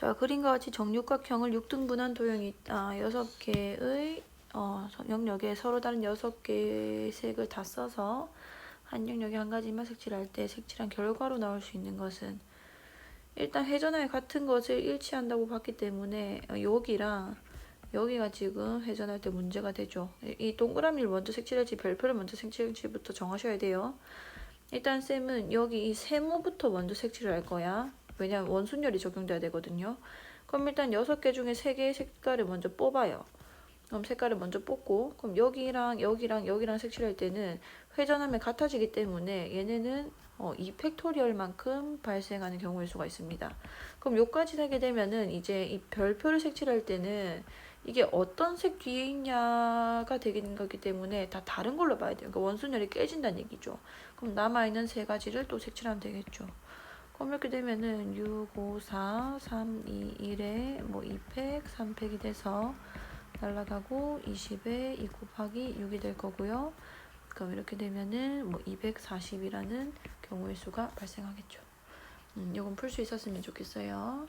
자, 그림과 같이 정육각형을 6등분한 도형이 있다. 6개의 어, 영역에 서로 다른 6개의 색을 다 써서 한 영역에 한 가지만 색칠할 때 색칠한 결과로 나올 수 있는 것은 일단 회전하에 같은 것을 일치한다고 봤기 때문에 어, 여기랑 여기가 지금 회전할 때 문제가 되죠. 이- 이 동그라미를 먼저 색칠할지 별표를 먼저 색칠할지부터 정하셔야 돼요. 일단 쌤은 여기 이 세모부터 먼저 색칠을 할 거야. 왜냐면 원순열이 적용돼야 되거든요. 그럼 일단 여섯 개 중에 세 개의 색깔을 먼저 뽑아요. 그럼 색깔을 먼저 뽑고 그럼 여기랑 여기랑 여기랑 색칠할 때는 회전하면 같아지기 때문에 얘네는 어, 이 팩토리얼만큼 발생하는 경우일 수가 있습니다. 그럼 요까지 하게 되면은 이제 이 별표를 색칠할 때는 이게 어떤 색 뒤에 있냐가 되는 거기 때문에 다 다른 걸로 봐야 돼요. 그러니까 원순열이 깨진다는 얘기죠. 그럼 남아있는 세 가지를 또 색칠하면 되겠죠. 그럼 이렇게 되면은 6, 5, 4, 3, 2, 1에 뭐 2팩, 3팩이 돼서 날라가고 20에 2 곱하기 6이 될 거고요. 그럼 이렇게 되면은 뭐 240이라는 경우의 수가 발생하겠죠. 음, 이건 풀 수 있었으면 좋겠어요.